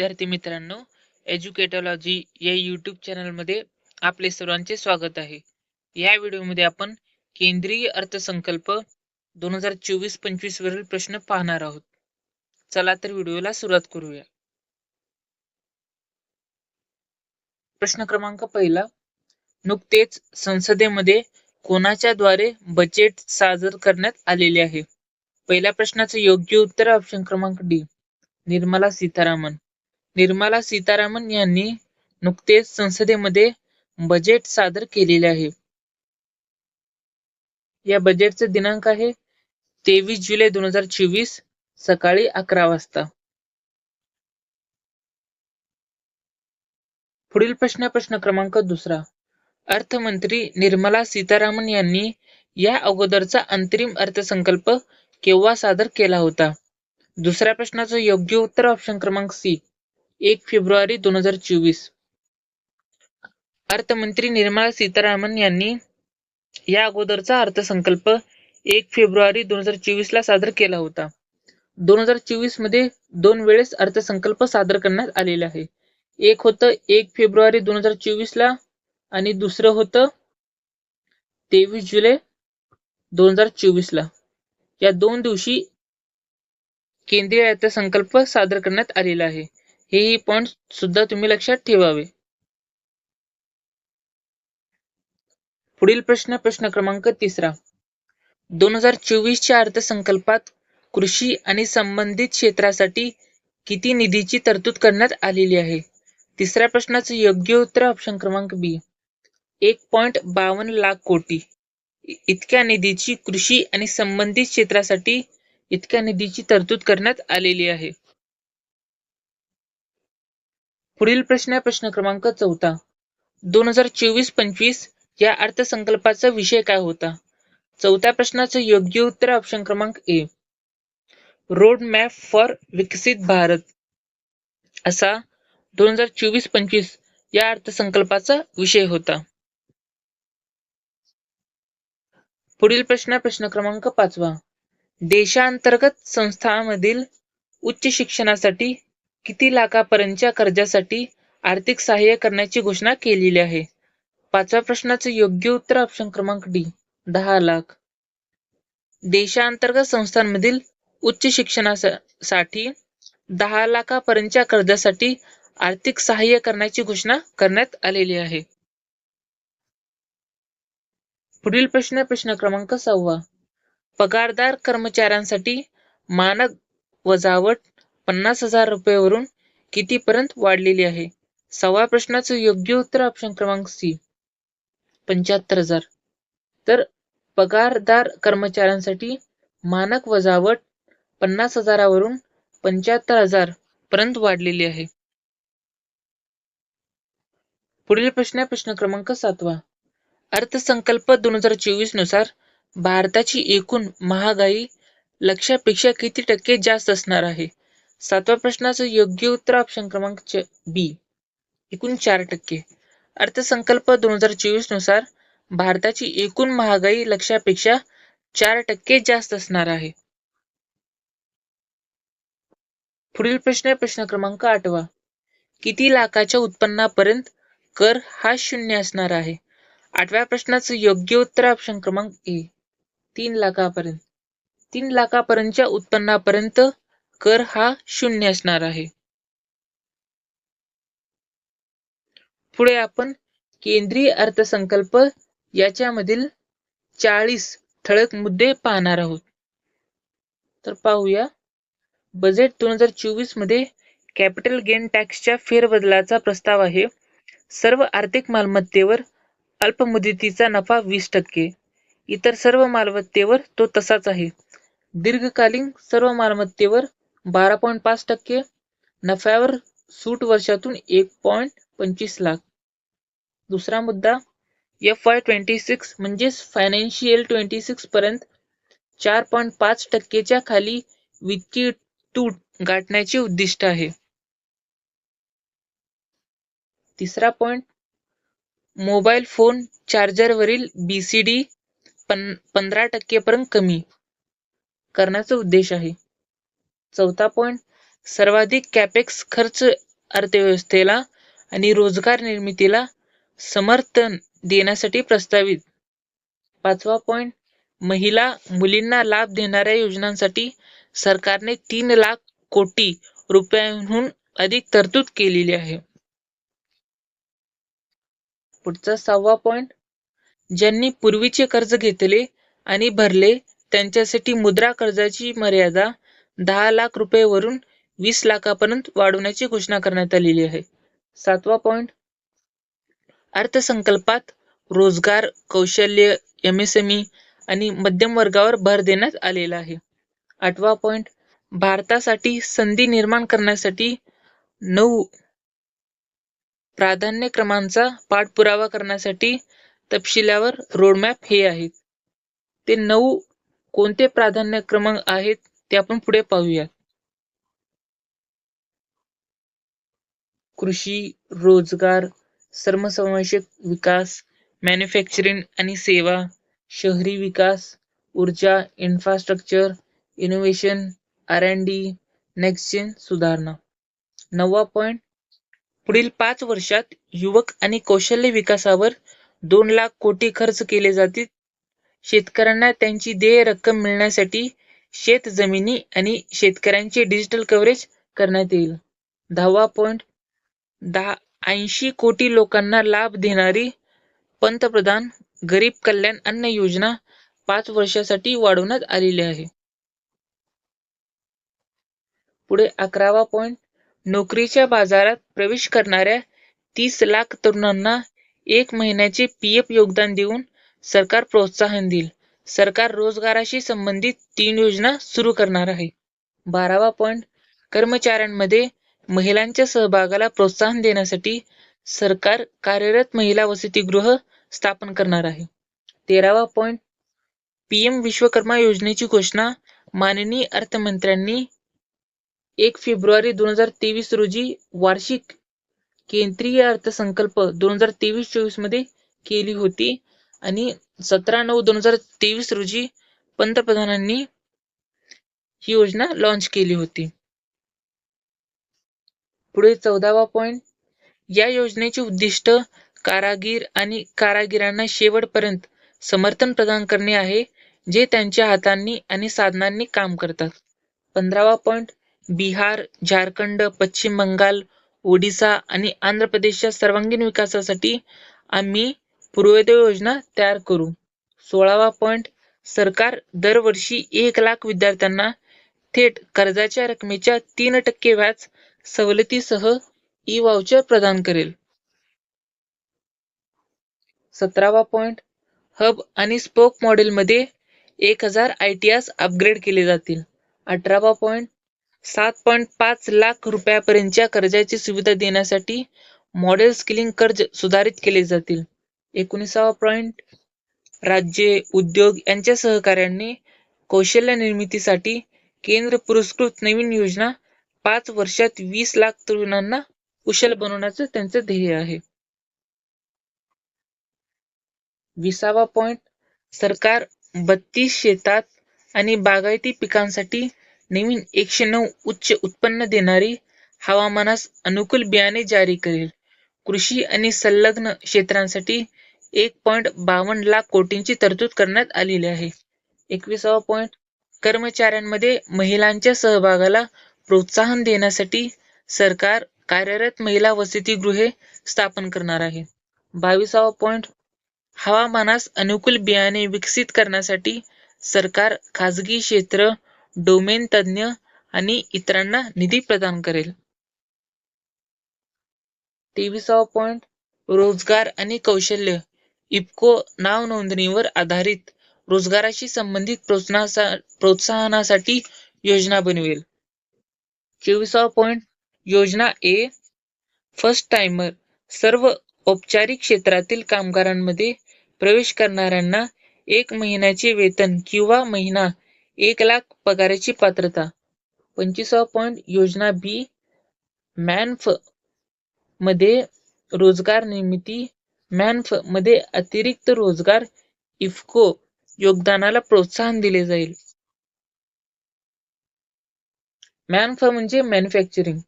विद्यार्थी मित्रांनो एज्युकेटॉलॉजी या यूट्यूब चॅनलमध्ये आपले सर्वांचे स्वागत आहे. या व्हिडिओमध्ये आपण केंद्रीय अर्थसंकल्प दोन हजार चोवीस पंचवीस वरील प्रश्न पाहणार आहोत. चला तर व्हिडिओला सुरुवात करूया. प्रश्न क्रमांक पहिला नुकतेच संसदेमध्ये कोणाच्या द्वारे बजेट सादर करण्यात आलेले आहे? पहिल्या प्रश्नाचं योग्य उत्तर ऑप्शन क्रमांक डी निर्मला सीतारामन. निर्मला सीतारामन यांनी नुकतेच संसदेमध्ये बजेट सादर केलेले आहे. या बजेटचे दिनांक आहे तेवीस जुलै दोन हजार चोवीस सकाळी अकरा वाजता. पुढील प्रश्न प्रश्न क्रमांक दुसरा. अर्थमंत्री निर्मला सीतारामन यांनी या अगोदरचा अंतरिम अर्थसंकल्प केव्हा सादर केला होता? दुसऱ्या प्रश्नाचं योग्य उत्तर ऑप्शन क्रमांक सी. एक फेब्रुवारी दोन हजार चोवीस. अर्थमंत्री निर्मला सीतारामन यांनी या अगोदरचा अर्थसंकल्प एक फेब्रुवारी दोन हजार चोवीस ला सादर केला होता. दोन हजार चोवीसमध्ये दोन वेळेस अर्थसंकल्प सादर करण्यात आलेला आहे. एक होतं एक फेब्रुवारी दोन हजार चोवीस ला आणि दुसरं होतं तेवीस जुलै दोन हजार चोवीस ला. या दोन दिवशी केंद्रीय अर्थसंकल्प सादर करण्यात आलेला आहे. हेही पॉइंट सुद्धा तुम्ही लक्षात ठेवावे. पुढील प्रश्न प्रश्न क्रमांक तिसरा. दोन हजार चोवीसच्या अर्थसंकल्पात कृषी आणि संबंधित क्षेत्रासाठी किती निधीची तरतूद करण्यात आलेली आहे? तिसऱ्या प्रश्नाचं योग्य उत्तर ऑप्शन क्रमांक बी एक पॉइंट बावन्न लाख कोटी. इतक्या निधीची कृषी आणि संबंधित क्षेत्रासाठी इतक्या निधीची तरतूद करण्यात आलेली आहे. पुढील प्रश्न प्रश्न क्रमांक चौथा. दोन हजार चोवीस पंचवीस या अर्थसंकल्पाचा विषय काय होता? चौथ्या प्रश्नाचं योग्य उत्तर ऑप्शन क्रमांक ए रोड मॅप फॉर विकसित भारत. असा दोन हजार चोवीस पंचवीस या अर्थसंकल्पाचा विषय होता. पुढील प्रश्न प्रश्न क्रमांक पाचवा. देशांतर्गत संस्थांमधील उच्च शिक्षणासाठी किती लाखापर्यंतच्या कर्जासाठी आर्थिक सहाय्य करण्याची घोषणा केलेली आहे? पाचव्या प्रश्नाचं योग्य उत्तर ऑप्शन क्रमांक डी दहा लाख. देशांतर्गत संस्थांमधील उच्च शिक्षणासाठी दहा लाखापर्यंतच्या कर्जासाठी आर्थिक सहाय्य करण्याची घोषणा करण्यात आलेली आहे. पुढील प्रश्न प्रश्न क्रमांक सहावा पगारदार कर्मचाऱ्यांसाठी मानक वजावट पन्नास हजार रुपयेवरून कितीपर्यंत वाढलेली आहे? सहाव्या प्रश्नाचं योग्य उत्तर ऑप्शन क्रमांक सी पंच्याहत्तर हजार. तर पगारदार कर्मचाऱ्यांसाठी मानक वजावट पन्नास हजारावरून पंच्याहत्तर हजार पर्यंत वाढलेली आहे. पुढील प्रश्न प्रश्न क्रमांक सातवा. अर्थसंकल्प दोन हजार चोवीसनुसार भारताची एकूण महागाई लक्षापेक्षा किती टक्के जास्त असणार आहे? सातव्या प्रश्नाचं योग्य उत्तर ऑप्शन क्रमांक बी एकूण चार टक्के. अर्थसंकल्प दोन हजार चोवीसनुसार भारताची एकूण महागाई लक्षापेक्षा चार टक्के जास्त असणार आहे. पुढील प्रश्न प्रश्न क्रमांक आठवा. किती लाखाच्या उत्पन्नापर्यंत कर हा शून्य असणार आहे? आठव्या प्रश्नाचं योग्य उत्तर ऑप्शन क्रमांक ए तीन लाखापर्यंत. तीन लाखापर्यंतच्या उत्पन्नापर्यंत कर हा शून्य असणार आहे. पुढे आपण केंद्रीय अर्थसंकल्प याच्यामधील चाळीस ठळक मुद्दे पाहणार आहोत. तर पाहूया. बजेट दोन हजार चोवीसमध्ये कॅपिटल गेन टॅक्सच्या फेरबदलाचा प्रस्ताव आहे. सर्व आर्थिक मालमत्तेवर अल्प मुदतीचा नफा वीस टक्के. इतर सर्व मालमत्तेवर तो तसाच आहे. दीर्घकालीन सर्व मालमत्तेवर बारा पॉईंट पाच टक्के नफ्यावर सूट वर्षातून एक पॉईंट पंचवीस लाख. दुसरा मुद्दा एफ वाय ट्वेंटी सिक्स म्हणजेच फायनान्शियल ट्वेंटी सिक्स पर्यंत चार पॉईंट पाच टक्केच्या खाली वित्तीय तूट गाठण्याचे उद्दिष्ट आहे. तिसरा पॉईंट मोबाईल फोन चार्जरवरील बीसीडी पन पंधरा टक्केपर्यंत कमी करण्याचा उद्देश आहे. चौथा पॉईंट सर्वाधिक कॅपेक्स खर्च अर्थव्यवस्थेला आणि रोजगार निर्मितीला समर्थन देण्यासाठी प्रस्तावित. पाचवा पॉईंट महिला मुलींना लाभ देणाऱ्या योजनांसाठी सरकारने तीन लाख कोटी रुपयांहून अधिक तरतूद केलेली आहे. पुढचा सहावा पॉइंट ज्यांनी पूर्वीचे कर्ज घेतले आणि भरले त्यांच्यासाठी मुद्रा कर्जाची मर्यादा दहा लाख रुपयेवरून वीस लाखापर्यंत वाढवण्याची घोषणा करण्यात आलेली आहे. सातवा पॉइंट अर्थसंकल्पात रोजगार कौशल्य एमएसएमई आणि मध्यम वर्गावर भर देण्यात आलेला आहे. आठवा पॉइंट भारतासाठी संधी निर्माण करण्यासाठी नऊ प्राधान्यक्रमांचा पाठपुरावा करण्यासाठी तपशिलावर रोडमॅप हे आहेत. ते नऊ कोणते प्राधान्यक्रम आहेत? ते आपण पुढे पाहूया. कृषी रोजगार सर्वसमावेशक विकास मॅन्युफॅक्चरिंग आणि सेवा शहरी विकास ऊर्जा infrastructure innovation R and D nextgen सुधारणा. नववा पॉईंट पुढील पाच वर्षात युवक आणि कौशल्य विकासावर दोन लाख कोटी खर्च केले जातील. शेतकऱ्यांना त्यांची देय रक्कम मिळण्यासाठी शेत जमिनी आणि शेतकऱ्यांचे डिजिटल कव्हरेज करण्यात येईल. दहावा पॉइंट दहा ऐंशी कोटी लोकांना लाभ देणारी पंतप्रधान गरीब कल्याण अन्न योजना पाच वर्षासाठी वाढवण्यात आलेली आहे. पुढे अकरावा पॉइंट नोकरीच्या बाजारात प्रवेश करणाऱ्या तीस लाख तरुणांना एक महिन्याचे पी एफ योगदान देऊन सरकार प्रोत्साहन देईल. सरकार रोजगाराशी संबंधित तीन योजना सुरू करणार आहे. बारावा पॉइंट कर्मचाऱ्यांमध्ये महिलांच्या सहभागाला प्रोत्साहन देण्यासाठी सरकार कार्यरत महिला वसतिगृह स्थापन करणार आहे. तेरावा पॉइंट पीएम विश्वकर्मा योजनेची घोषणा माननीय अर्थमंत्र्यांनी एक फेब्रुवारी दोन हजार तेवीस रोजी वार्षिक केंद्रीय अर्थसंकल्प दोन हजार तेवीस चोवीसमध्ये केली होती. आणि सतरा नऊ दोन हजार तेवीस रोजी पंतप्रधानांनी ही योजना लॉन्च केली होती. पुढे चौदावा पॉइंट या योजनेचे उद्दिष्ट कारागीर आणि कारागिरांना शेवटपर्यंत समर्थन प्रदान करणे आहे जे त्यांच्या हातांनी आणि साधनांनी काम करतात. पंधरावा पॉइंट बिहार झारखंड पश्चिम बंगाल ओडिसा आणि आंध्र प्रदेशच्या सर्वांगीण विकासासाठी आम्ही पूर्वोदय योजना तयार करू. सोळावा पॉइंट सरकार दरवर्षी एक लाख विद्यार्थ्यांना थेट कर्जाच्या रकमेच्या तीन टक्के व्याज सवलतीसह ई वाउचर प्रदान करेल. सतरावा पॉइंट हब आणि स्पोक मॉडेलमध्ये एक हजार आय टी एस अपग्रेड केले जातील. अठरावा पॉइंट सात पॉईंट पाच लाख रुपयापर्यंतच्या कर्जाची सुविधा देण्यासाठी मॉडेल स्किलिंग कर्ज सुधारित केले जातील. एकोणीसावा पॉईंट राज्ये उद्योग यांच्या सहकार्याने कौशल्य निर्मितीसाठी केंद्र पुरस्कृत नवीन योजना पाच वर्षात वीस लाख तरुणांना कुशल बनवण्याचं त्यांचं ध्येय आहे. विसावा पॉइंट सरकार बत्तीस शेतात आणि बागायती पिकांसाठी नवीन एकशे नऊ उच्च उत्पन्न देणारी हवामानास अनुकूल बियाणे जारी करेल. कृषी आणि संलग्न क्षेत्रांसाठी एक पॉईंट बावन्न लाख कोटींची तरतूद करण्यात आलेली आहे. एकविसावा पॉईंट कर्मचाऱ्यांमध्ये महिलांच्या सहभागाला प्रोत्साहन देण्यासाठी सरकार कार्यरत महिला वसतिगृहे स्थापन करणार आहे. बावीसावा पॉईंट हवामानास अनुकूल बियाणे विकसित करण्यासाठी सरकार खाजगी क्षेत्र डोमेन तज्ज्ञ आणि इतरांना निधी प्रदान करेल. तेविसावा पॉईंट रोजगार आणि कौशल्य. इफ्को नाव नोंदणीवर आधारित रोजगाराशी संबंधित प्रोत्साहनासाठी योजना बनवेल. चोवीसावा पॉइंट योजना ए फर्स्ट टाइमर सर्व औपचारिक क्षेत्रातील कामगारांमध्ये प्रवेश करणाऱ्यांना एक महिन्याचे वेतन किंवा महिना एक लाख पगाराची पात्रता. पंचवीसावा पॉइंट योजना बी मॅनफमध्ये रोजगार निर्मिती मॅनफमध्ये अतिरिक्त रोजगार इफको योगदानाला प्रोत्साहन दिले जाईल. मॅनफ म्हणजे मॅन्युफॅक्चरिंग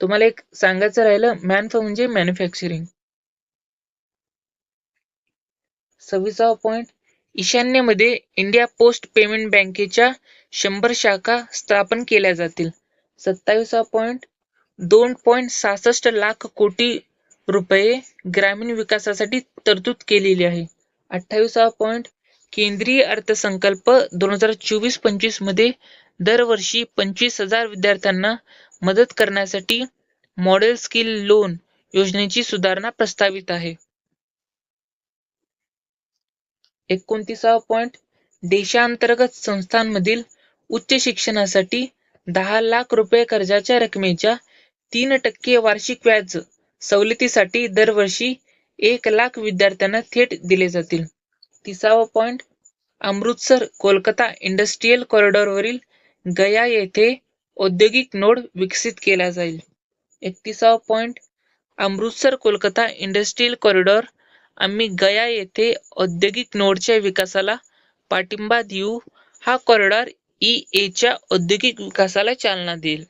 तुम्हाला एक सांगायचं राहिलं मॅनफ म्हणजे मॅन्युफॅक्चरिंग सव्वीसावा पॉइंट ईशान्येमध्ये इंडिया पोस्ट पेमेंट बँकेच्या शंभर शाखा स्थापन केल्या जातील. सत्तावीसावा पॉइंट दोन पॉइंट सहासष्ट लाख कोटी रुपये ग्रामीण विकासासाठी तरतूद केलेली आहे. अठ्ठावीसा पॉइंट केंद्रीय अर्थसंकल्प दोन हजार चोवीस पंचवीसमध्ये दरवर्षी पंचवीस हजार विद्यार्थ्यांना मदत करण्यासाठी मॉडेल स्किल लोन योजनेची सुधारणा प्रस्तावित आहे. एकोणतीसा पॉईंट देशांतर्गत संस्थांमधील उच्च शिक्षणासाठी दहा लाख रुपये कर्जाच्या रकमेच्या तीन टक्के वार्षिक व्याज सवलतीसाठी दरवर्षी एक लाख विद्यार्थ्यांना थेट दिले जातील. तिसावा पॉइंट अमृतसर कोलकाता इंडस्ट्रीयल कॉरिडॉरवरील गया येथे औद्योगिक नोड विकसित केला जाईल. एकतीसावा point Amritsar Kolkata industrial corridor आम्ही गया येथे औद्योगिक नोडच्या विकासाला पाठिंबा देऊ. हा कॉरिडॉर ई एच्या औद्योगिक विकासाला चालना देईल.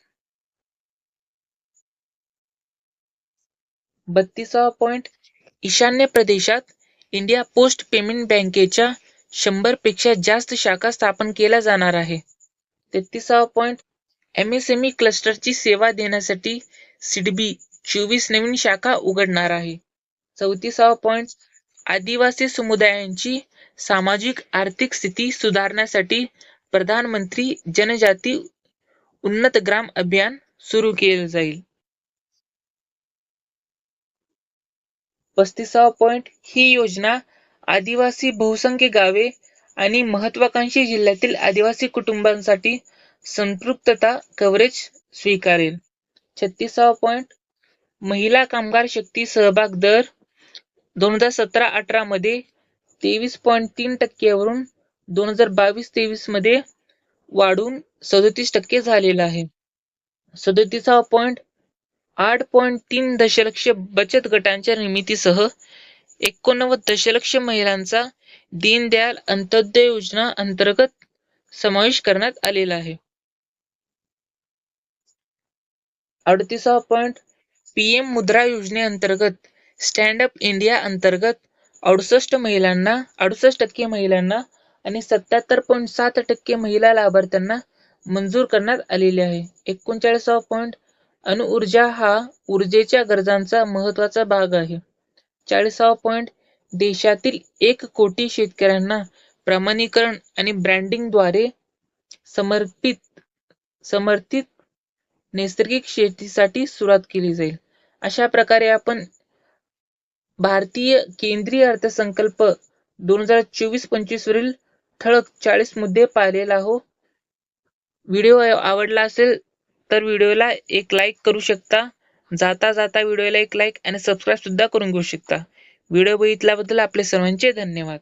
बत्तीसावा पॉईंट ईशान्य प्रदेशात इंडिया पोस्ट पेमेंट बँकेच्या शंभरपेक्षा जास्त शाखा स्थापन केल्या जाणार आहे. तेहतीसावा पॉइंट एमएसएमई क्लस्टरची सेवा देण्यासाठी सिडबी चोवीस नवीन शाखा उघडणार आहे. चौतीसावा पॉईंट आदिवासी समुदायांची सामाजिक आर्थिक स्थिती सुधारण्यासाठी प्रधानमंत्री जनजाती उन्नत ग्राम अभियान सुरू केले जाईल. पस्तीसावा पॉईंट ही योजना आदिवासी बहुसंख्य गावे आणि महत्वाकांक्षी जिल्ह्यातील आदिवासी कुटुंबांसाठी संपृक्तता कव्हरेज स्वीकारेल. छत्तीसावा पॉईंट महिला कामगार शक्ती सहभाग दर दोन हजार सतरा अठरा मध्ये तेवीस पॉईंट तीन टक्क्यावरून दोन हजार बावीस तेवीसमध्ये वाढून सदोतीस टक्के झालेला आहे. सदोतीसावा पॉईंट आठ पॉईंट तीन दशलक्ष बचत गटांच्या निर्मितीसह एकोणनव्वद दशलक्ष महिलांचा दीनदयाल अंत्योदय योजना अंतर्गत समावेश करण्यात आलेला आहे. अडतीसावा पॉईंट पीएम मुद्रा योजनेअंतर्गत स्टँड अप इंडिया अंतर्गत अडुसष्ट महिलांना अडुसष्ट टक्के महिलांना आणि सत्याहत्तर पॉईंट सात टक्के महिला लाभार्थ्यांना मंजूर करण्यात आलेले आहे. एकोणचाळीसावा पॉईंट अणुऊर्जा हा ऊर्जेच्या गरजांचा महत्त्वाचा भाग आहे. चाळीसावा पॉइंट देशातील एक कोटी शेतकऱ्यांना प्रमाणीकरण आणि ब्रँडिंगद्वारे समर्पित समर्थित नैसर्गिक शेतीसाठी सुरुवात केली जाईल. अशा प्रकारे आपण भारतीय केंद्रीय अर्थसंकल्प दोन हजार चोवीस पंचवीस वरील ठळक चाळीस मुद्दे पाहिलेला आहोत. व्हिडिओ आवडला असेल तर व्हिडिओला एक लाईक करू शकता. जाता जाता व्हिडिओला एक लाईक आणि सबस्क्राईब सुद्धा करून घेऊ शकता. व्हिडिओ बघितल्याबद्दल आपले सर्वांचे धन्यवाद.